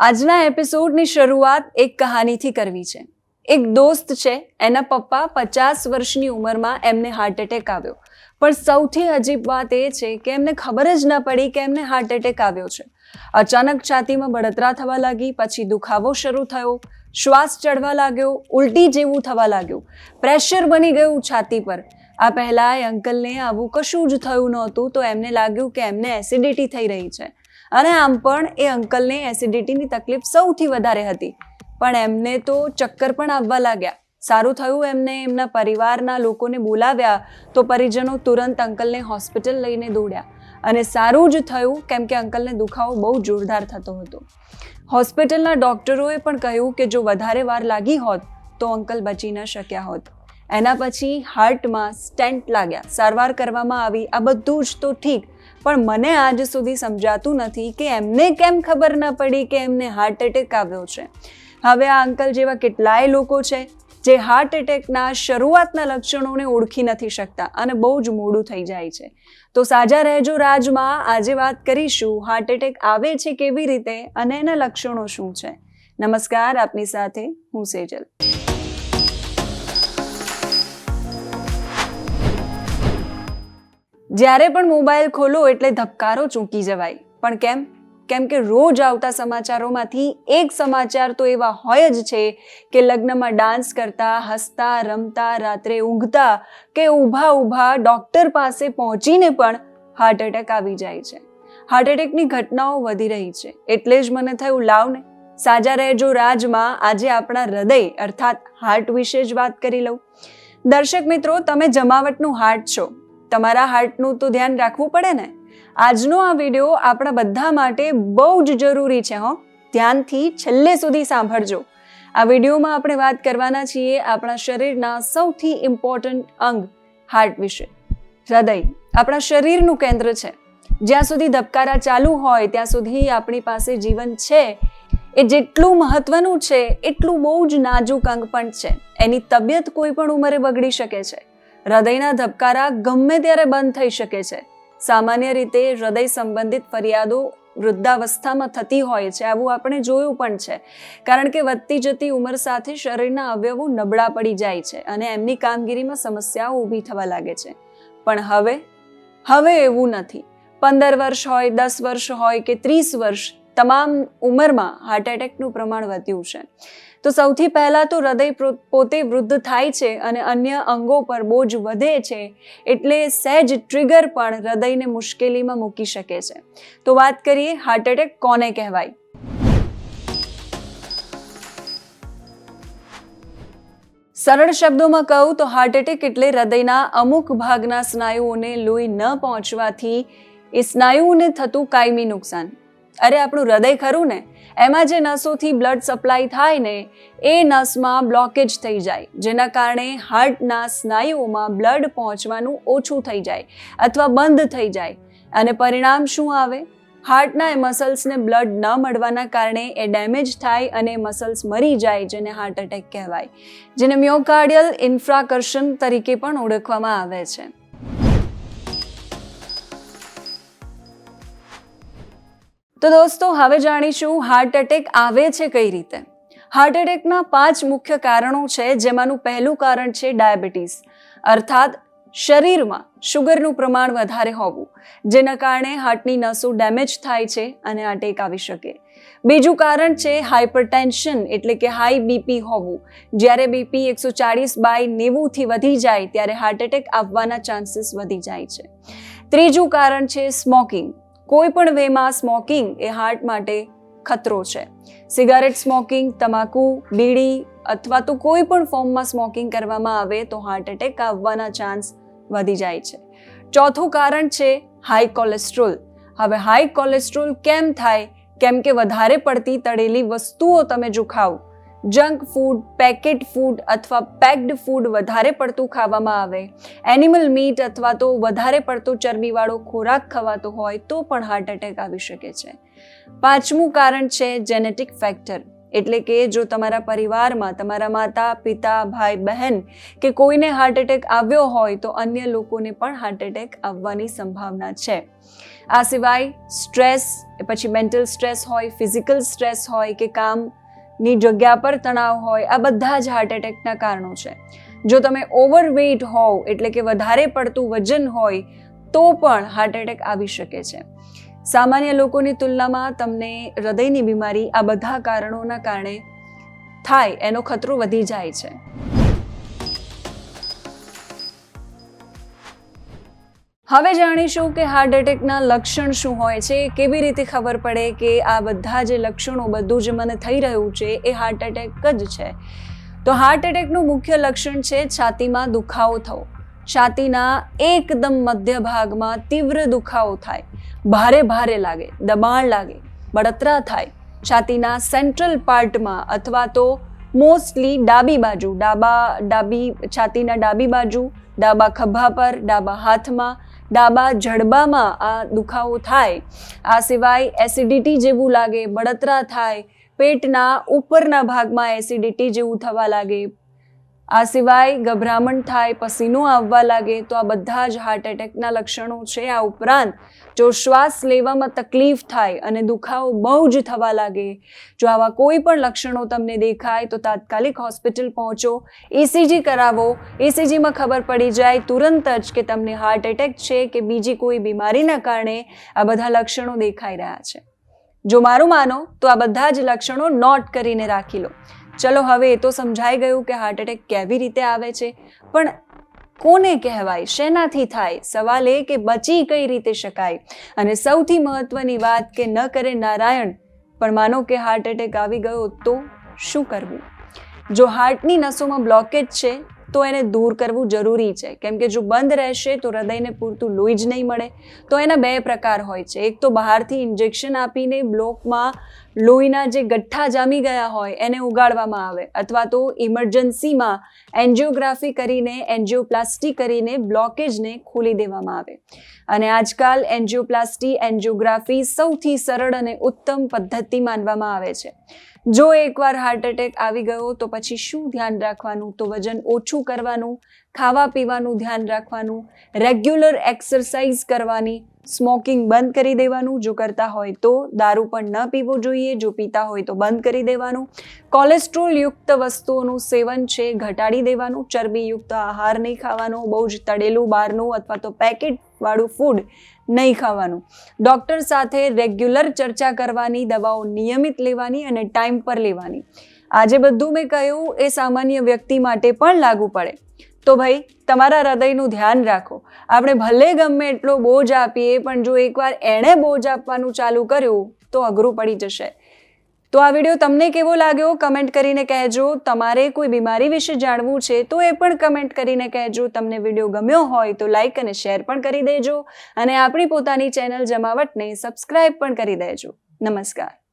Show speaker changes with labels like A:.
A: આજના એપિસોડની શરૂઆત એક કહાનીથી કરવી છે. એક દોસ્ત છે, એના પપ્પા પચાસ વર્ષની ઉંમરમાં એમને હાર્ટ એટેક આવ્યો. પણ સૌથી અજીબ વાત એ છે કે એમને ખબર જ ન પડી કે એમને હાર્ટ એટેક આવ્યો છે. અચાનક છાતીમાં બળતરા થવા લાગી, પછી દુખાવો શરૂ થયો, શ્વાસ ચડવા લાગ્યો, ઉલટી જેવું થવા લાગ્યું. પ્રેશર બની ગયું છાતી પર. આ પહેલાં એ અંકલને આવું કશું જ થયું નહોતું તો એમને લાગ્યું કે એમને એસિડિટી થઈ રહી છે. અને આમ પણ એ અંકલને એસિડિટીની તકલીફ સૌથી વધારે હતી. પણ એમને તો ચક્કર પણ આવવા લાગ્યા. સારું થયું એમને એમના પરિવારના લોકોને બોલાવ્યા તો પરિજનો તુરંત અંકલને હોસ્પિટલ લઈને દોડ્યા. અને સારું જ થયું કેમ કે અંકલને દુખાવો બહુ જોરદાર થતો હતો. હોસ્પિટલના ડૉક્ટરોએ પણ કહ્યું કે જો વધારે વાર લાગી હોત તો અંકલ બચી ન શક્યા હોત. એના પછી હાર્ટમાં સ્ટેન્ટ લાગ્યા. સારવાર કરવામાં આવી. આ બધું જ તો ઠીક, પણ મને આજ સુધી સમજાતું નથી કે એમને કેમ ખબર ન પડી કે એમને હાર્ટ એટેક આવ્યો છે. હવે આ અંકલ જેવા કેટલાય લોકો છે, જે હાર્ટ એટેકના શરૂઆતના લક્ષણોને ઓળખી નથી શકતા અને બહુ જ મોડું થઈ જાય છે. તો સાજા રહેજો રાજમાં, આજે વાત કરીશું હાર્ટ એટેક આવે છે કેવી રીતે અને એના લક્ષણો શું છે. નમસ્કાર, આપની સાથે હું સેજલ. જ્યારે પણ મોબાઈલ ખોલો એટલે ધબકારો ચૂકી જવાય. પણ કેમ? કેમ કે રોજ આવતા સમાચારોમાંથી એક સમાચાર તો એવા હોય જ છે કે લગ્નમાં ડાન્સ કરતા, હસતા, રમતા, રાત્રે ઊંઘતા કે ઊભા ઊભા ડૉક્ટર પાસે પહોંચીને પણ હાર્ટ એટેક આવી જાય છે. હાર્ટ એટેકની ઘટનાઓ વધી રહી છે. એટલે જ મને થયું લાવને સાજા રહેજો રાજમાં. આજે આપણા હૃદય, અર્થાત હાર્ટ વિશે જ વાત કરી લઉં. દર્શક મિત્રો, તમે જમાવટનું હાર્ટ છો. તમારા હાર્ટનું તો ધ્યાન રાખવું પડે ને? આજનો આ વીડિયો આપણા બધા માટે બહુ જ જરૂરી છે, હો. ધ્યાનથી છેલ્લે સુધી સાંભળજો. આ વિડીયોમાં આપણે વાત કરવાના છીએ આપણા શરીરના સૌથી ઇમ્પોર્ટન્ટ અંગ, હાર્ટ વિશે. હૃદય, આપણા શરીરનું કેન્દ્ર છે. જ્યાં સુધી ધબકારા ચાલુ હોય, ત્યાં સુધી આપણી પાસે જીવન છે. એ જેટલું મહત્વનું છે, એટલું બહુ જ નાજુક અંગ પણ છે. એની તબિયત કોઈ પણ ઉંમરે બગડી શકે છે. હૃદયના ધબકારા ગમે ત્યારે બંધ થઈ શકે છે. સામાન્ય રીતે હૃદય સંબંધિત ફરિયાદો વૃદ્ધાવસ્થામાં થતી હોય છે, આવું આપણે જોયું પણ છે. કારણ કે વધતી જતી ઉંમર સાથે શરીરના અવયવો નબળા પડી જાય છે અને એમની કામગીરીમાં સમસ્યાઓ ઊભી થવા લાગે છે. પણ હવે હવે એવું નથી. પંદર વર્ષ હોય, દસ વર્ષ હોય કે ત્રીસ વર્ષ તમામ ઉંમરમાં હાર્ટ એટેકનું પ્રમાણ વધ્યું છે. તો સૌથી પહેલાં તો હૃદય પોતે વૃદ્ધ થાય છે અને અન્ય અંગો પર બોજ વધે છે એટલે સહેજ ટ્રિગર પણ હૃદયને મુશ્કેલીમાં મૂકી શકે છે. તો વાત કરીએ હાર્ટ એટેક કોને કહેવાય? સરળ શબ્દોમાં કહું તો હાર્ટ એટેક એટલે હૃદયના અમુક ભાગના સ્નાયુઓને લોહી ન પહોંચવાથી એ સ્નાયુઓને થતું કાયમી નુકસાન. અરે, આપણું હૃદય ખરું ને? એમાં જે નસોથી બ્લડ સપ્લાય થાય ને, એ નસમાં બ્લોકેજ થઈ જાય. જેના કારણે હાર્ટના સ્નાયુઓમાં બ્લડ પહોંચવાનું ઓછું થઈ જાય અથવા બંધ થઈ જાય. અને પરિણામ શું આવે? હાર્ટના એ મસલ્સને બ્લડ ન મળવાના કારણે એ ડેમેજ થાય અને મસલ્સ મરી જાય, જેને હાર્ટ એટેક કહેવાય. જેને મ્યોકાર્ડિયલ ઇન્ફ્રાકર્ષણ તરીકે પણ ઓળખવામાં આવે છે. તો દોસ્તો, હવે જાણીશું હાર્ટ એટેક આવે છે કઈ રીતે? હાર્ટ એટેકના પાંચ મુખ્ય કારણો છે, જેમાંનું પહેલું કારણ છે ડાયાબિટીસ. અર્થાત, શરીરમાં શુગરનું પ્રમાણ વધારે હોવું, જેના કારણે હાર્ટની નસો ડેમેજ થાય છે અને અટેક આવી શકે. બીજું કારણ છે હાઇપરટેન્શન એટલે કે હાઈ બીપી હોવું. જ્યારે બીપી એકસો ચાળીસ બાય નેવુંથી વધી જાય, ત્યારે હાર્ટ એટેક આવવાના ચાન્સીસ વધી જાય છે. ત્રીજું કારણ છે સ્મોકિંગ કોઈ પણ વેમાં સ્મોકિંગ એ હાર્ટ માટે ખતરો છે. સિગારેટ સ્મોકિંગ, તમાકુ, બીડી અથવા તો કોઈ પણ ફોર્મમાં સ્મોકિંગ કરવામાં આવે તો હાર્ટ એટેક આવવાના ચાન્સ વધી જાય છે. ચોથું કારણ છે હાઈ કોલેસ્ટ્રોલ. હવે હાઈ કોલેસ્ટ્રોલ કેમ થાય? કેમ કે વધારે પડતી તળેલી વસ્તુઓ તમે જો ખાઓ જંક ફૂડ, પેકેટ ફૂડ અથવા પેક્ડ ફૂડ વધારે પડતું ખાવામાં આવે. એનિમલ મીટ અથવા તો વધારે પડતો ચરબીવાળો ખોરાક ખવાતો હોય તો પણ હાર્ટ એટેક આવી શકે છે. પાંચમું કારણ છે જેનેટિક ફેક્ટર એટલે કે જો તમારા પરિવારમાં તમારા માતા, પિતા, ભાઈ, બહેન કે કોઈને હાર્ટ એટેક આવ્યો હોય તો અન્ય લોકોને પણ હાર્ટ એટેક આવવાની સંભાવના છે. આ સિવાય સ્ટ્રેસ પછી મેન્ટલ સ્ટ્રેસ હોય ફિઝિકલ સ્ટ્રેસ હોય કે કામની જગ્યા પર તણાવ હોય, આ બધા જ હાર્ટ એટેકના કારણો છે. જો તમે ઓવરવેઇટ હોવ, એટલે કે વધારે પડતું વજન હોય, તો પણ હાર્ટ એટેક આવી શકે છે. સામાન્ય લોકોની તુલનામાં તમને હૃદયની બીમારી આ બધા કારણોના કારણે થાય, એનો ખતરો વધી જાય છે. હવે જાણીશું કે હાર્ટ એટેકના લક્ષણ શું હોય છે, કેવી રીતે ખબર પડે કે આ બધા જે લક્ષણો બધું જે મને થઈ રહ્યું છે, એ હાર્ટ એટેક જ છે. તો હાર્ટ એટેકનું મુખ્ય લક્ષણ છે છાતીમાં દુખાવો થવો. છાતીના એકદમ મધ્ય ભાગમાં તીવ્ર દુખાવો થાય. ભારે ભારે લાગે, દબાણ લાગે, બળતરા થાય. છાતીના સેન્ટ્રલ પાર્ટમાં અથવા તો મોસ્ટલી ડાબી બાજુ, ડાબા, ડાબી, છાતીના ડાબી બાજુ, ડાબા ખભા પર, ડાબા હાથમાં ડાબા જડબામાં આ દુખાવો થાય. આ સિવાય એસિડિટી જેવું લાગે, બળતરા થાય, પેટના ઉપરના ભાગમાં એસિડિટી જેવું થવા લાગે. આ સિવાય ગભરામણ થાય, પસીનો આવવા લાગે, તો આ બધા જ હાર્ટ એટેકના લક્ષણો છે. આ ઉપરાંત જો શ્વાસ લેવામાં તકલીફ થાય અને દુખાવો બહુ જ થવા લાગે, જો આવા કોઈ પણ લક્ષણો તમને દેખાય, તો તાત્કાલિક હોસ્પિટલ પહોંચો ઇસીજી કરાવો. ઇસીજીમાં ખબર પડી જાય તુરંત જ કે તમને હાર્ટ એટેક છે કે બીજી કોઈ બીમારીના કારણે આ બધા લક્ષણો દેખાઈ રહ્યા છે. જો મારું માનો, તો આ બધા જ લક્ષણો નોટ કરીને રાખી લો. ચલો હવે એ તો સમજાઈ ગયું કે હાર્ટ એટેક કેવી રીતે આવે છે. પણ કોને કહેવાય? શેનાથી થાય? સવાલ એ કે બચી કઈ રીતે શકાય? અને સૌથી મહત્વની વાત કે ન કરે નારાયણ. પણ માનો કે હાર્ટ એટેક આવી ગયો તો શું કરવું? જો હાર્ટની નસોમાં બ્લોકેજ છે, તો એને દૂર કરવું જરૂરી છે. કેમ કે જો બંધ રહેશે, તો હૃદયને પૂરતું લોહી જ નહીં મળે. તો એના બે પ્રકાર હોય છે. એક તો બહારથી ઇન્જેક્શન આપીને બ્લોકમાં લોહીના જે ગઠ્ઠા જામી ગયા હોય એને ઉગાડવામાં આવે અથવા તો ઇમરજન્સીમાં એન્જિયોગ્રાફી કરીને, એન્જિયોપ્લાસ્ટી કરીને બ્લોકેજને ખોલી દેવામાં આવે. અને આજકાલ એન્જિયોપ્લાસ્ટી, એન્જિયોગ્રાફી સૌથી સરળ અને ઉત્તમ પદ્ધતિ માનવામાં આવે છે. જો એકવાર હાર્ટ એટેક આવી ગયો તો પછી શું ધ્યાન રાખવાનું? તો વજન ઓછું કરવાનું ખાવા પીવાનું ધ્યાન રાખવાનું રેગ્યુલર એક્સરસાઇઝ કરવાની સ્મોકિંગ બંધ કરી દેવાનું. જો કરતા હોય તો દારૂ પણ ન પીવો જોઈએ. જો પીતા હોય તો બંધ કરી દેવાનું. કોલેસ્ટ્રોલ યુક્ત વસ્તુઓનું સેવન છે, ઘટાડી દેવાનું. ચરબીયુક્ત આહાર નહીં ખાવાનો, બહુ જ તળેલું બહારનું અથવા તો પેકેટવાળું ફૂડ નહીં ખાવાનું. ડૉક્ટર સાથે રેગ્યુલર ચર્ચા કરવાની, દવાઓ નિયમિત લેવાની અને ટાઈમ પર લેવાની. આજે બધું મેં કહ્યું, એ સામાન્ય વ્યક્તિ માટે પણ લાગુ પડે. તો ભાઈ, તમારા હૃદયનું ધ્યાન રાખો. આપણે ભલે ગમે એટલો બોજ આપીએ, પણ જો એકવાર એણે બોજ આપવાનું ચાલુ કર્યું, તો અઘરું પડી જશે. તો આ વીડિયો તમને કેવો લાગ્યો? કમેન્ટ કરીને કહેજો. તમારે કોઈ બીમારી વિશે જાણવું છે, તો એ પણ કમેન્ટ કરીને કહેજો. તમને વીડિયો ગમ્યો હોય, તો લાઇક અને શેર પણ કરી દેજો. અને આપણી પોતાની ચેનલ જમાવટને સબસ્ક્રાઈબ પણ કરી દેજો. નમસ્કાર.